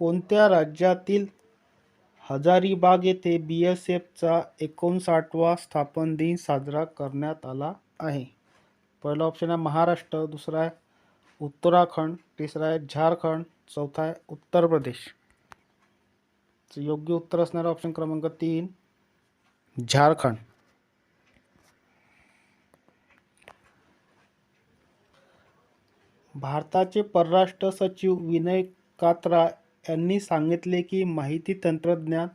कोणत्या राज्यातील हजारीबाग येथे बी एस एफचा एकोणसाठवा स्थापन दिन साजरा करण्यात आला आहे? पहिला ऑप्शन आहे महाराष्ट्र दुसरा आहे उत्तराखंड तिसरा आहे झारखंड चौथा आहे उत्तर प्रदेश. योग्य उत्तर असणारा ऑप्शन क्रमांक तीन झारखंड. भारताचे परराष्ट्र सचिव विनय कात्रा यांनी सांगितले की माहिती तंत्रज्ञान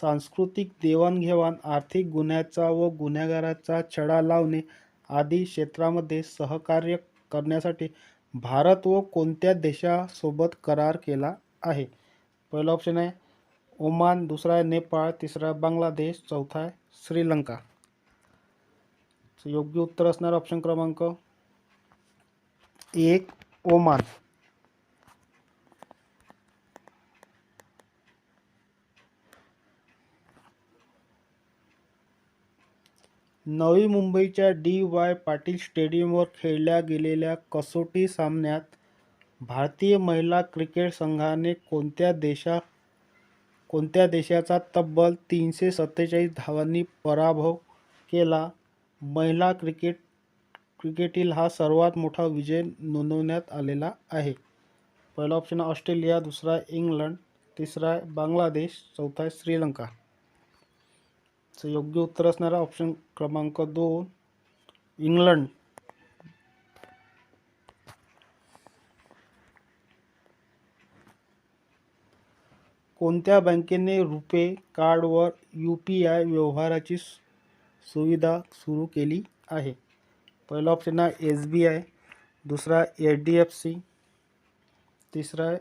सांस्कृतिक देवाणघेवाण आर्थिक गुन्ह्याचा व गुन्हेगाराचा छडा लावणे आदी क्षेत्रामध्ये सहकार्य करण्यासाठी भारत व कोणत्या देशासोबत करार केला आहे? पहिला ऑप्शन आहे ओमान दुसरा आहे नेपाळ तिसरा आहे बांगलादेश चौथा आहे श्रीलंका. योग्य उत्तर असणार ऑप्शन क्रमांक एक ओमान. नवी मुंबईच्या डी वाय पाटील स्टेडियमवर खेळल्या गेलेल्या कसोटी सामन्यात भारतीय महिला क्रिकेट संघाने कोणत्या देशा कोणत्या देशाचा तब्बल तीनशे सत्तेचाळीस धावांनी पराभव केला? महिला क्रिकेट क्रिकेटील हा सर्वात मोठा विजय नोंदवण्यात आलेला आहे. पहिला ऑप्शन ऑस्ट्रेलिया दुसरा इंग्लंड तिसरा आहे बांगलादेश चौथा श्रीलंका. चं योग्य उत्तर असणारा ऑप्शन क्रमांक दोन इंग्लंड. कोणत्या बँकेने रुपे कार्डवर यू पी आय व्यवहाराची सु- सुविधा सुरू केली आहे? पहिला ऑप्शन आहे एस बी आय दुसरा एच डी एफ सी तिसरा आहे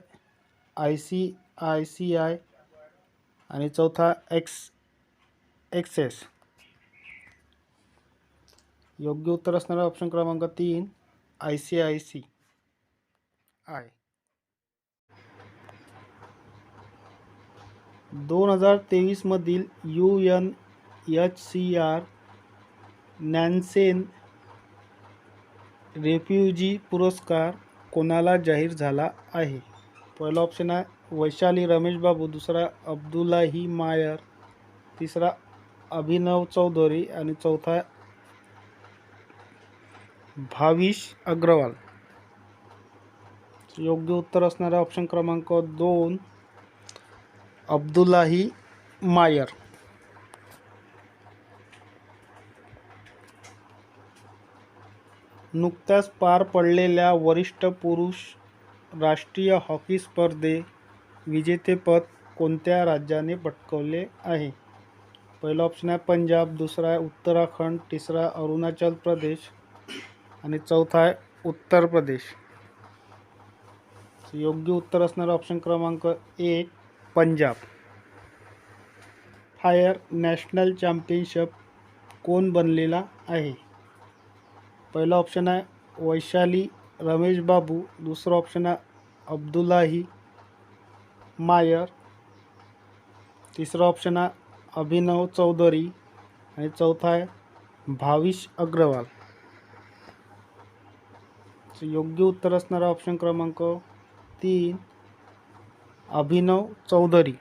I C I C I आणि चौथा एक्स एक्सेस. योग्य उत्तर असणारा ऑप्शन क्रमांक तीन I C I C I. दोन हजार तेवीसमधील U N H C R Nansen refugee पुरस्कार कोणाला जाहीर झाला आहे? पहिला ऑप्शन आहे वैशाली रमेश बाबू दुसरा अब्दुल्लाही मायर तिसरा अभिनव चौधरी आणि चौथा भाविश अग्रवाल. योग्य उत्तर असणारा ऑप्शन क्रमांक दोन अब्दुल्लाही मायर. नुकत्याच पार पडलेल्या वरिष्ठ पुरुष राष्ट्रीय हॉकी स्पर्धे विजेतेपद कोणत्या राज्याने पटकवले आहे? पहिला ऑप्शन आहे पंजाब दुसरा आहे उत्तराखंड तिसरा अरुणाचल प्रदेश आणि चौथा आहे उत्तर प्रदेश. योग्य उत्तर असणारा ऑप्शन क्रमांक एक पंजाब. फायर नॅशनल चॅम्पियनशिप कोण बनलेला आहे? पहिला ऑप्शन आहे वैशाली रमेश बाबू दुसरा ऑप्शन आहे अब्दुल्लाही मायर तिसरा ऑप्शन आहे अभिनव चौधरी आणि चौथा आहे भाविश अग्रवाल. योग्य उत्तर असणारा ऑप्शन क्रमांक तीन अभिनव चौधरी.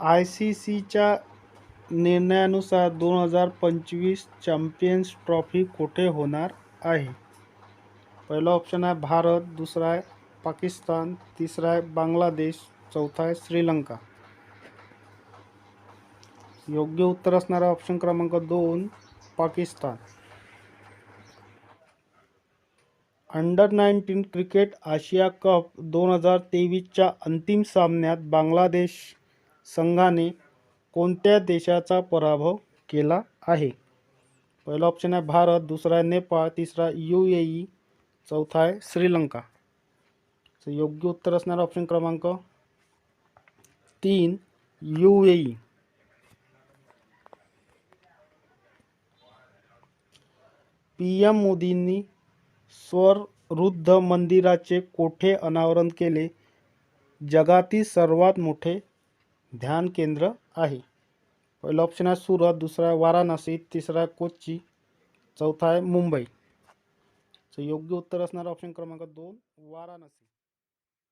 आय सी सीच्या निर्णयानुसार दोन हजार पंचवीस चॅम्पियन्स ट्रॉफी कुठे होणार आहे? पहिला ऑप्शन आहे भारत दुसरा आहे पाकिस्तान तिसरा आहे बांगलादेश चौथा आहे श्रीलंका. योग्य उत्तर असणारा ऑप्शन क्रमांक दोन पाकिस्तान. अंडर नाईन्टीन क्रिकेट आशिया कप दोन हजार तेवीसच्या अंतिम सामन्यात बांगलादेश संघाने कोणत्या देशाचा पराभव केला आहे? पहिला ऑप्शन आहे भारत दुसरा आहे नेपाळ तिसरा यू ए ई. चौथा आहे श्रीलंका. तर योग्य उत्तर असणारा ऑप्शन क्रमांक तीन U A E P M मोदींनी स्वरुद्ध मंदिराचे कोठे अनावरण केले? जगातील सर्वात मोठे ध्यान केंद्र आहे. पहिला ऑप्शन आहे सुरत दुसरा आहे वाराणसी तिसरा आहे कोच्ची चौथा आहे मुंबई. योग्य उत्तर असणार ऑप्शन क्रमांक दोन वाराणसी.